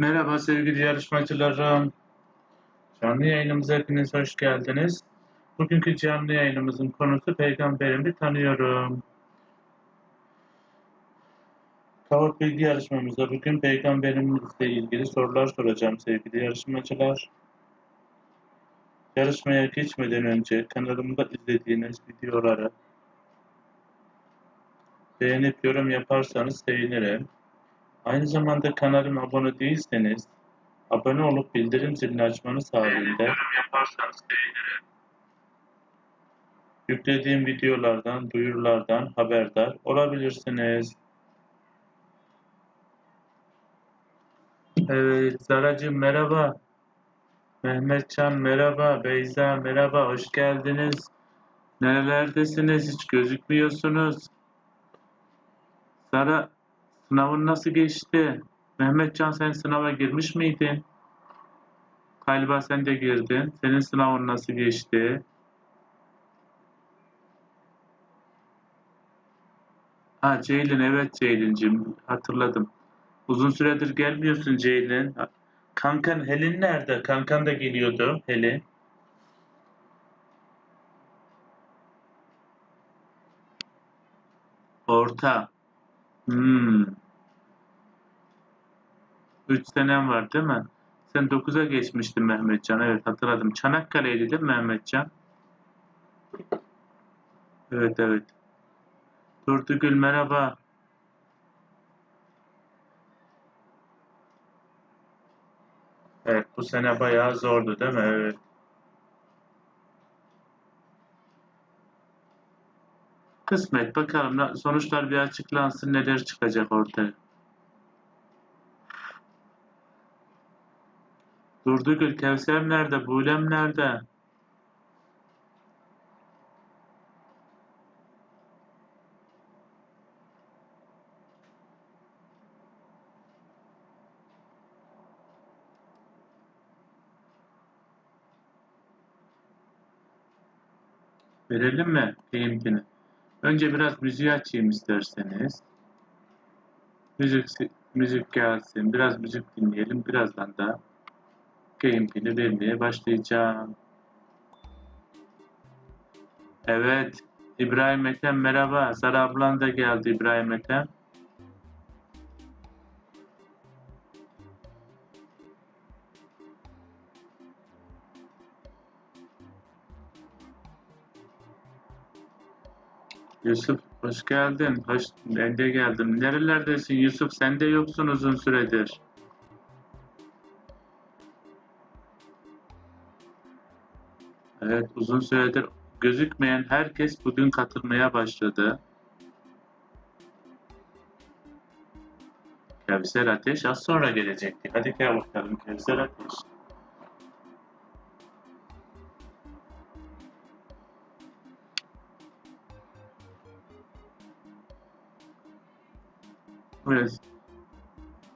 Merhaba sevgili yarışmacılarım. Canlı yayınımıza hepiniz hoş geldiniz. Bugünkü canlı yayınımızın konusu Peygamberimi tanıyorum. Kavak bilgi yarışmamızda bugün Peygamberimizle ilgili sorular soracağım sevgili yarışmacılar. Yarışmaya geçmeden önce kanalımda izlediğiniz videoları beğenip yorum yaparsanız sevinirim. Aynı zamanda kanalıma abone değilseniz abone olup bildirim zilini açmanız halinde yaparsanız sevinirim. Yüklediğim videolardan, duyurulardan haberdar olabilirsiniz. Evet, Zaracığım merhaba. Mehmetcan merhaba. Beyza merhaba. Hoş geldiniz. Nerelerdesiniz? Hiç gözükmüyorsunuz. Sara Sınavın nasıl geçti? Mehmetcan sen sınava girmiş miydin? Galiba sen de girdin. Senin sınavın nasıl geçti? Ha Ceylin evet Ceylin'cim hatırladım. Uzun süredir gelmiyorsun Ceylin. Kankan Helin nerede? Kankan da geliyordu Helin. Orta. Hmm. 3 senem var değil mi? Sen 9'a geçmiştin Mehmetcan. Evet hatırladım. Çanakkale'ydi değil mi Mehmetcan? Evet evet. Turtugül merhaba. Evet bu sene bayağı zordu değil mi? Evet. Kısmet bakalım sonuçlar bir açıklansın neler çıkacak ortaya. Durdugül Kevser nerede? Bulem nerede? Verelim mi linkini? Önce biraz müziği açayım isterseniz. Müzik müzik gelsin. Biraz müzik dinleyelim. Birazdan da gameplay'i vermeye başlayacağım. Evet. İbrahim Ethem merhaba. Sara ablan da geldi İbrahim Ethem. Yusuf hoş geldin. Hoş, ben de geldim. Nerelerdesin Yusuf? Sen de yoksun uzun süredir. Evet uzun süredir gözükmeyen herkes bugün katılmaya başladı. Kevser Ateş az sonra gelecekti. Hadi gel bakalım Kevser Ateş. Evet.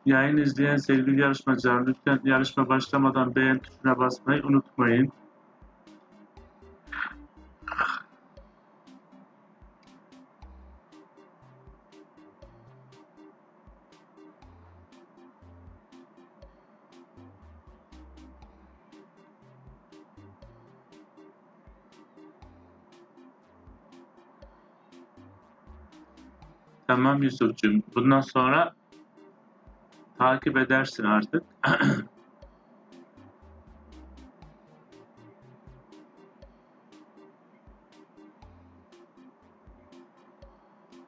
Yayın izleyen sevgili yarışmacılar lütfen yarışma başlamadan beğen tuşuna basmayı unutmayın. Tamam Yusuf'cum. Bundan sonra takip edersin artık.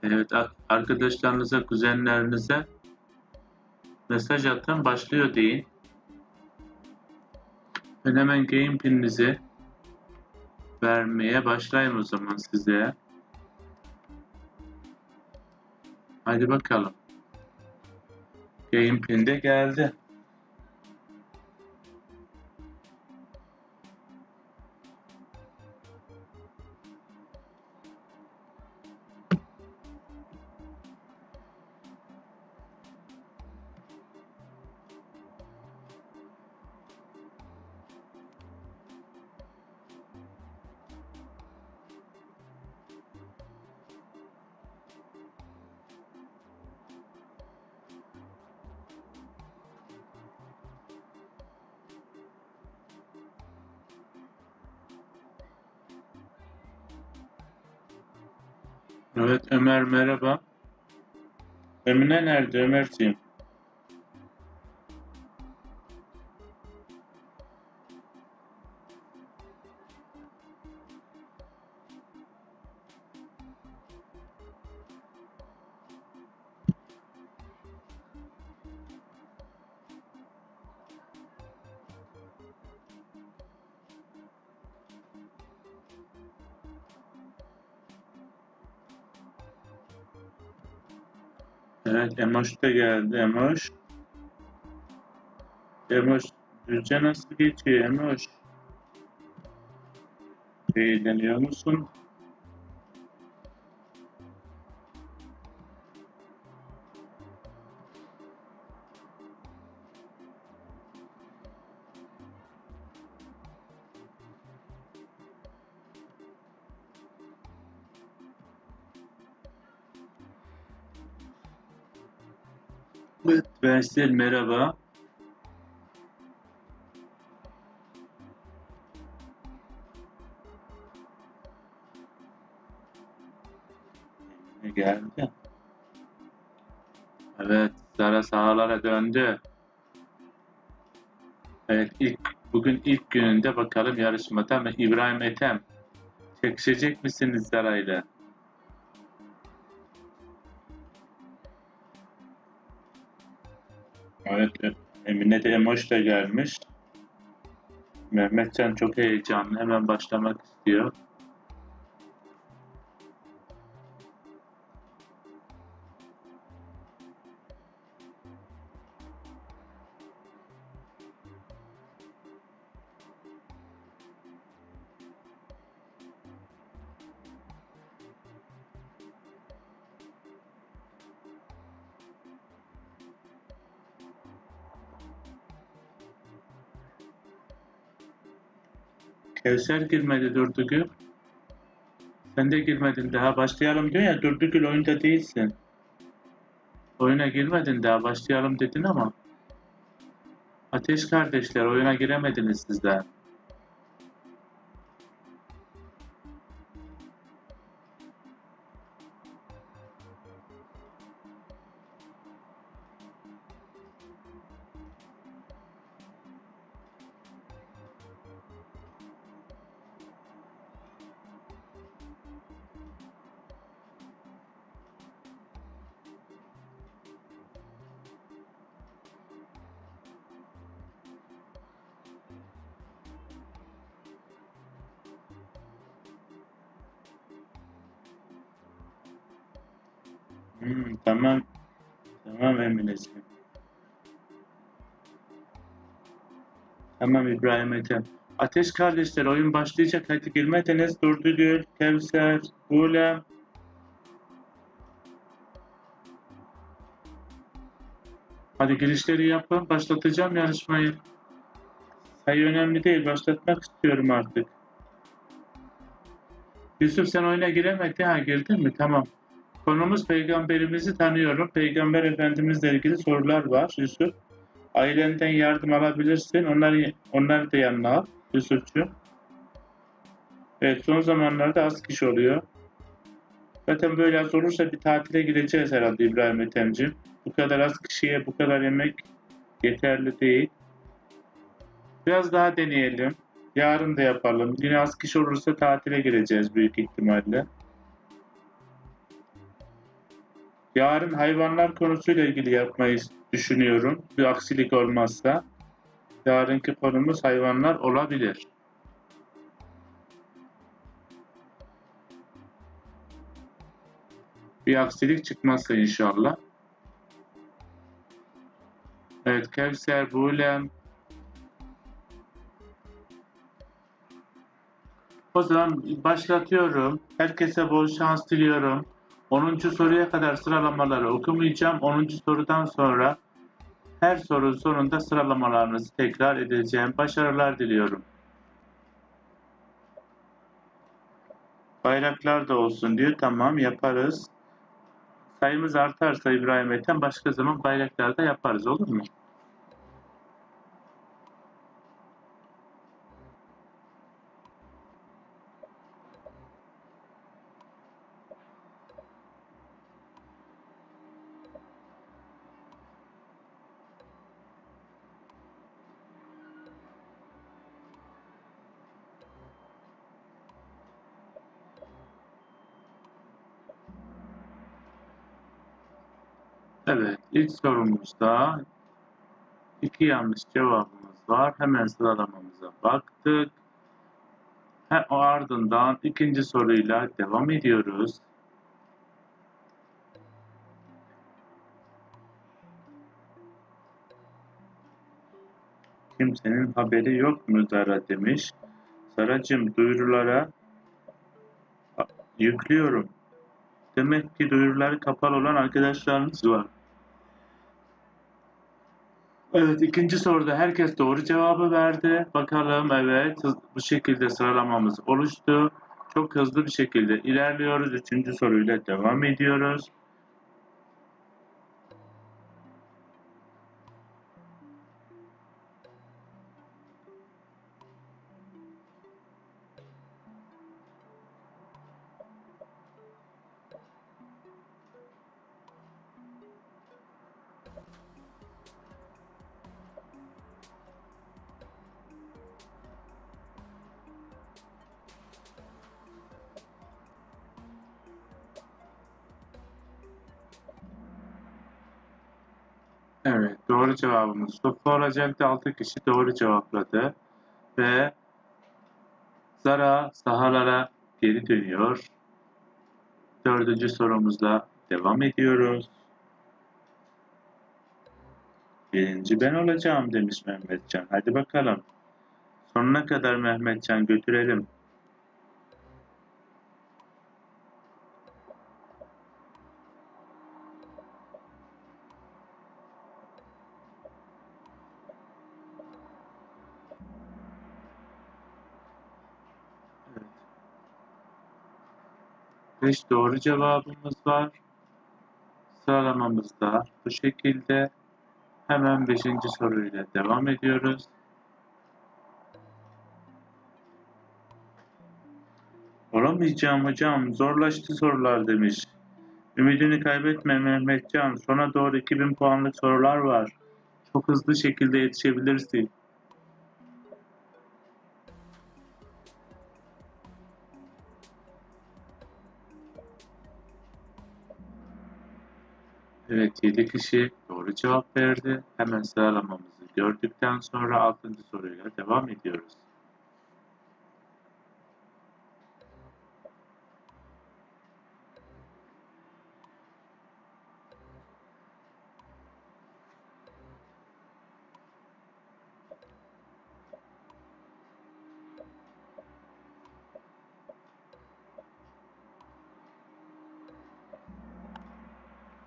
evet arkadaşlarınıza, kuzenlerinize mesaj atın. Başlıyor deyin. Ben hemen game pininizi vermeye başlayayım o zaman size. Hadi bakalım. Gamepin de geldi. Evet Ömer merhaba. Emine nerede Ömerciğim? Evet Emoş da geldi Emoş. Emoş Düzce nasıl geçiyor Emoş? Eğleniyor musun? Versel merhaba. Geldi. Evet, Zara sahalara döndü. Evet, ilk bugün ilk gününde bakalım yarışmada mı İbrahim Ethem çekişecek misiniz Zara ile? Evet, Emine de Emoş da gelmiş. Mehmetcan çok heyecanlı. Hemen başlamak istiyor. Kevser girmedi Durdugül. Sen de girmedin daha. Başlayalım diyor ya Durdugül oyunda değilsin. Oyuna girmedin daha. Başlayalım dedin ama. Ateş kardeşler oyuna giremediniz sizler. Hmm, tamam. Tamam Emineciğim. Tamam İbrahim Ethem. Ateş kardeşler oyun başlayacak. Hadi girmediniz. Durdugül, Kevser, Gulem. Hadi girişleri yapın. Başlatacağım yarışmayı. Sayı önemli değil. Başlatmak istiyorum artık. Yusuf sen oyuna giremedin. Ha girdin mi? Tamam. Konumuz peygamberimizi tanıyorum. Peygamber Efendimizle ilgili sorular var Yusuf. Ailenden yardım alabilirsin. Onları, onları da yanına al Yusuf'cu. Evet son zamanlarda az kişi oluyor. Zaten böyle az olursa bir tatile gideceğiz herhalde İbrahim Ethem'ciğim. Bu kadar az kişiye bu kadar yemek yeterli değil. Biraz daha deneyelim. Yarın da yapalım. Yine az kişi olursa tatile gireceğiz büyük ihtimalle. Yarın hayvanlar konusuyla ilgili yapmayı düşünüyorum. Bir aksilik olmazsa. Yarınki konumuz hayvanlar olabilir. Bir aksilik çıkmazsa inşallah. Evet Kevser, Bulem. O zaman başlatıyorum. Herkese bol şans diliyorum. 10. soruya kadar sıralamaları okumayacağım. 10. sorudan sonra her sorunun sonunda sıralamalarınızı tekrar edeceğim. Başarılar diliyorum. Bayraklar da olsun diyor. Tamam yaparız. Sayımız artarsa İbrahim Ethem başka zaman bayraklar da yaparız olur mu? Evet, ilk sorumuzda iki yanlış cevabımız var. Hemen sıralamamıza baktık. He, ardından ikinci soruyla devam ediyoruz. Kimsenin haberi yok mu Zara demiş. Zaracığım duyurulara yüklüyorum. Demek ki duyuruları kapalı olan arkadaşlarınız var. Evet ikinci soruda herkes doğru cevabı verdi. Bakalım evet bu şekilde sıralamamız oluştu. Çok hızlı bir şekilde ilerliyoruz. Üçüncü soruyla devam ediyoruz. Evet doğru cevabımız Sofu olacaktı. 6 kişi doğru cevapladı. Ve Zara sahalara geri dönüyor. Dördüncü sorumuzla devam ediyoruz. Birinci ben olacağım demiş Mehmetcan. Hadi bakalım. Sonuna kadar Mehmetcan götürelim. 5 doğru cevabımız var. Sıralamamız da bu şekilde. Hemen 5. soruyla devam ediyoruz. Olamayacağım hocam zorlaştı sorular demiş. Ümidini kaybetme Mehmetcan. Sona doğru 2000 puanlık sorular var. Çok hızlı şekilde yetişebilirsin. Evet 7 kişi doğru cevap verdi. Hemen sıralamamızı gördükten sonra 6. soruyla devam ediyoruz.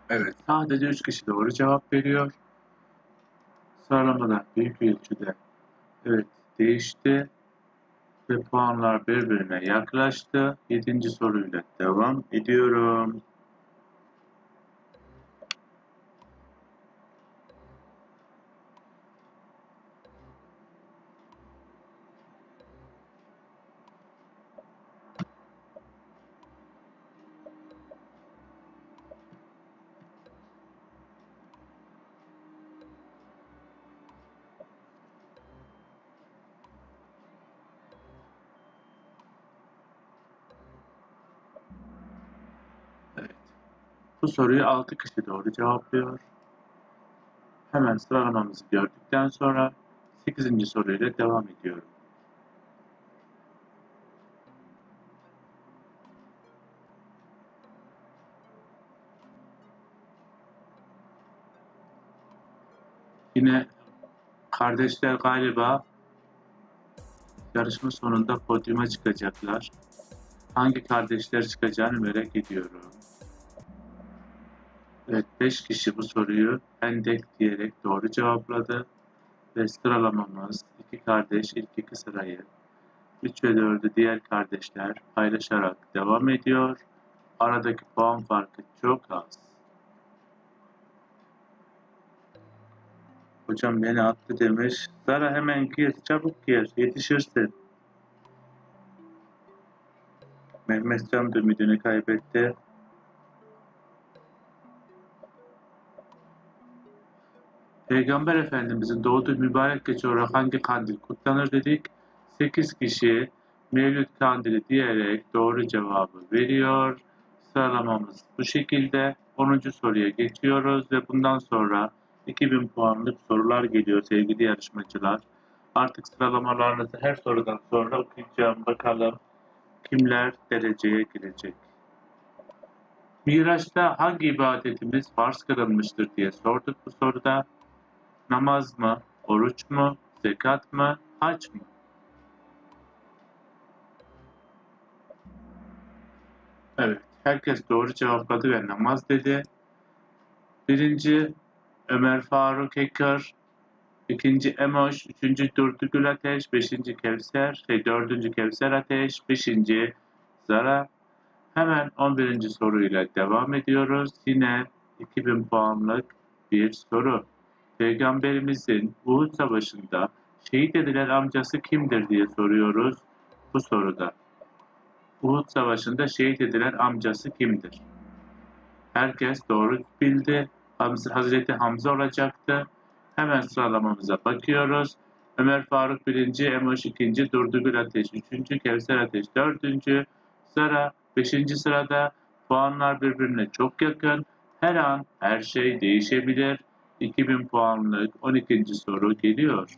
Evet, sadece 3 kişi doğru cevap veriyor. Sıralamada büyük ölçüde evet değişti ve puanlar birbirine yaklaştı. 7. soruyla devam ediyorum. Evet. Bu soruyu 6 kişi doğru cevaplıyor. Hemen sıralamamızı gördükten sonra 8. soruyla devam ediyorum. Yine kardeşler galiba yarışma sonunda podyuma çıkacaklar. Hangi kardeşler çıkacağını merak ediyorum. Evet 5 kişi bu soruyu Hendek diyerek doğru cevapladı. Ve sıralamamız iki kardeş ilk iki sırayı 3 ve 4'ü diğer kardeşler paylaşarak devam ediyor. Aradaki puan farkı çok az. Hocam beni attı demiş. Zara hemen gir, çabuk gir, yetişirsin. Mehmetcan da ümidini kaybetti. Peygamber Efendimizin doğduğu mübarek gece olarak hangi kandil kutlanır dedik. 8 kişi Mevlüt kandili diyerek doğru cevabı veriyor. Sıralamamız bu şekilde. 10. soruya geçiyoruz ve bundan sonra 2000 puanlık sorular geliyor sevgili yarışmacılar. Artık sıralamalarınızı her sorudan sonra okuyacağım. Bakalım kimler dereceye girecek. Miraç'ta hangi ibadetimiz farz kılınmıştır diye sorduk bu soruda. Namaz mı, oruç mu, zekat mı, hac mı? Evet, herkes doğru cevapladı ve namaz dedi. Birinci Ömer Faruk Eker, ikinci Emoş, üçüncü Durdugül Ateş, beşinci Kevser, şey, dördüncü Kevser Ateş, beşinci Zara. Hemen 11. soruyla devam ediyoruz. Yine 2000 puanlık bir soru. Peygamberimizin Uhud Savaşı'nda şehit edilen amcası kimdir diye soruyoruz bu soruda. Uhud Savaşı'nda şehit edilen amcası kimdir? Herkes doğru bildi. Hamza, Hazreti Hamza olacaktı. Hemen sıralamamıza bakıyoruz. Ömer Faruk 1. Emoş 2. Durdugül Ateş 3. Kevser Ateş 4. Zara 5. sırada. Puanlar birbirine çok yakın. Her an her şey değişebilir. 2000 puanlık 12. soru geliyor.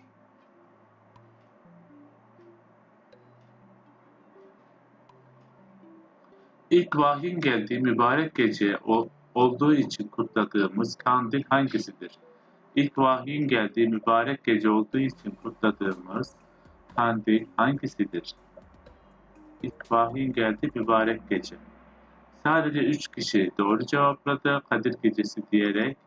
İlk vahyin geldiği mübarek gece ol- olduğu için kutladığımız kandil hangisidir? İlk vahyin geldiği mübarek gece olduğu için kutladığımız kandil hangisidir? İlk vahyin geldiği mübarek gece. Sadece üç kişi doğru cevapladı Kadir Gecesi diyerek.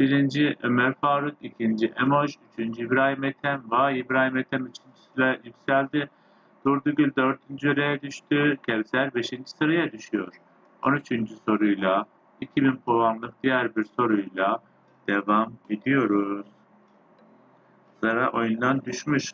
Birinci Ömer Faruk, ikinci Emoş, üçüncü İbrahim Ethem. Vay İbrahim Ethem üçüncü yükseldi. Durdugül dördüncü sıraya düştü. Kevser beşinci sıraya düşüyor. 13. soruyla 2000 puanlık diğer bir soruyla devam ediyoruz. Zara oyundan düşmüş.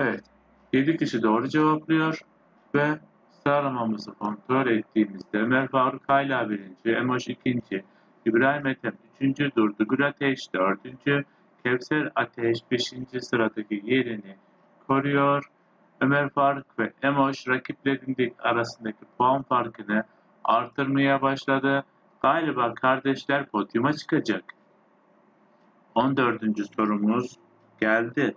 Evet. 7 kişi doğru cevaplıyor ve sıralamamızı kontrol ettiğimizde Ömer Faruk Hayla 1. Emoş 2. İbrahim Ethem 3. Durdugül Ateş 4. Kevser Ateş 5. sıradaki yerini koruyor. Ömer Faruk ve Emoş rakiplerinin arasındaki puan farkını artırmaya başladı. Galiba kardeşler podyuma çıkacak. 14. sorumuz geldi.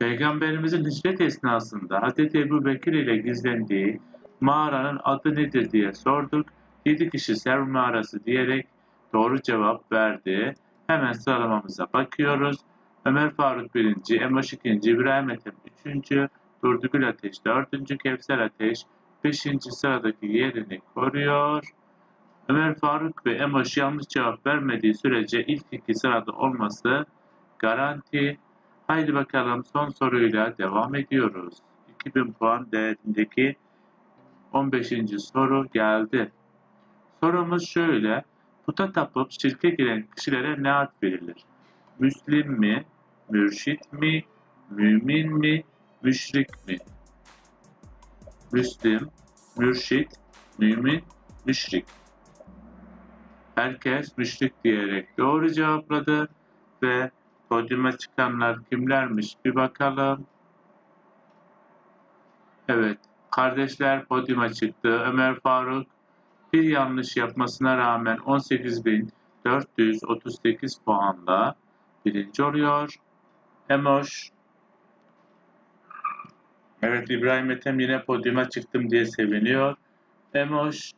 Peygamberimizin hicret esnasında Hz. Ebu Bekir ile gizlendiği mağaranın adı nedir diye sorduk. 7 kişi Serv mağarası diyerek doğru cevap verdi. Hemen sıralamamıza bakıyoruz. Ömer Faruk 1. Emoş 2. İbrahim Ethem 3. Durdugül Ateş 4. Kevser Ateş 5. sıradaki yerini koruyor. Ömer Faruk ve Emoş yanlış cevap vermediği sürece ilk iki sırada olması garanti. Haydi bakalım son soruyla devam ediyoruz. 2000 puan değerindeki 15. soru geldi. Sorumuz şöyle. Puta tapıp şirke giren kişilere ne ad verilir? Müslim mi? Mürşit mi? Mümin mi? Müşrik mi? Müslim, mürşit, mümin, müşrik. Herkes müşrik diyerek doğru cevapladı ve Podyuma çıkanlar kimlermiş bir bakalım. Evet, kardeşler podyuma çıktı. Ömer Faruk bir yanlış yapmasına rağmen 18.438 puanla birinci oluyor. Emoş Evet İbrahim Ethem yine podyuma çıktım diye seviniyor. Emoş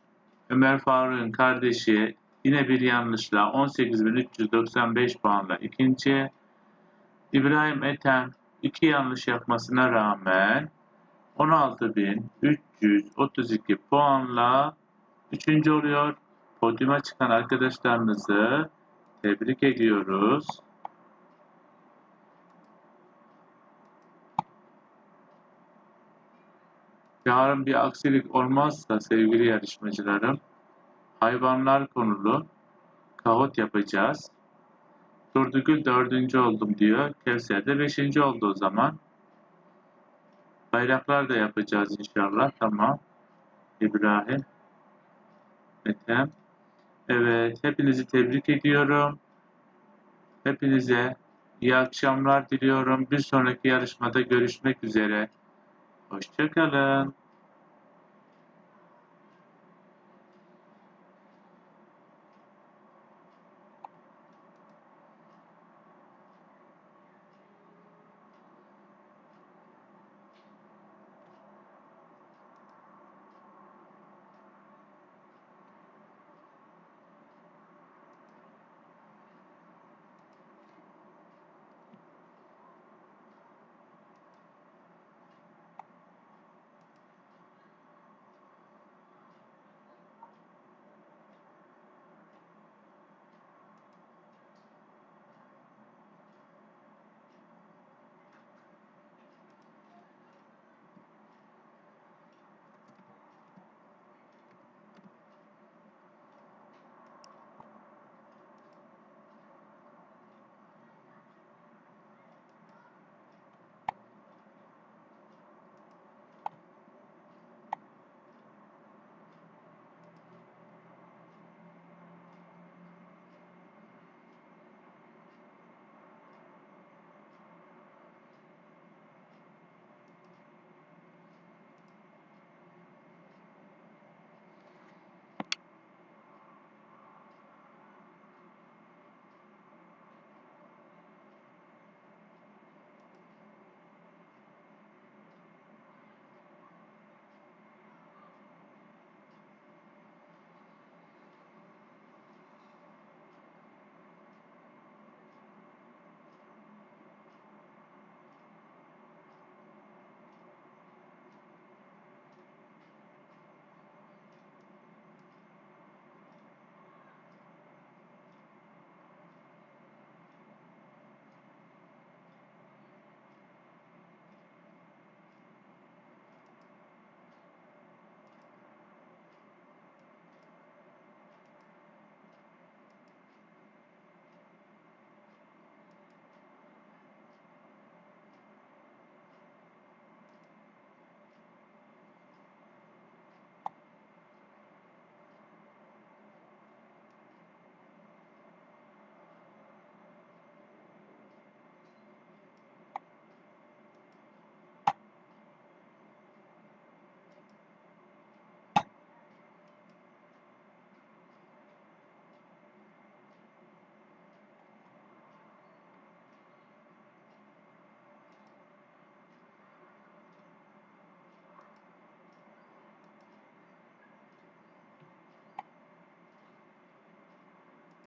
Ömer Faruk'un kardeşi yine bir yanlışla 18.395 puanla ikinci. İbrahim Ethem iki yanlış yapmasına rağmen 16.332 puanla üçüncü oluyor. Podyuma çıkan arkadaşlarımızı tebrik ediyoruz. Yarın bir aksilik olmazsa sevgili yarışmacılarım hayvanlar konulu kahot yapacağız. Durdugül dördüncü oldum diyor. Kevser de beşinci oldu o zaman. Bayraklar da yapacağız inşallah. Tamam. İbrahim. Ethem. Evet. Hepinizi tebrik ediyorum. Hepinize iyi akşamlar diliyorum. Bir sonraki yarışmada görüşmek üzere. Hoşçakalın.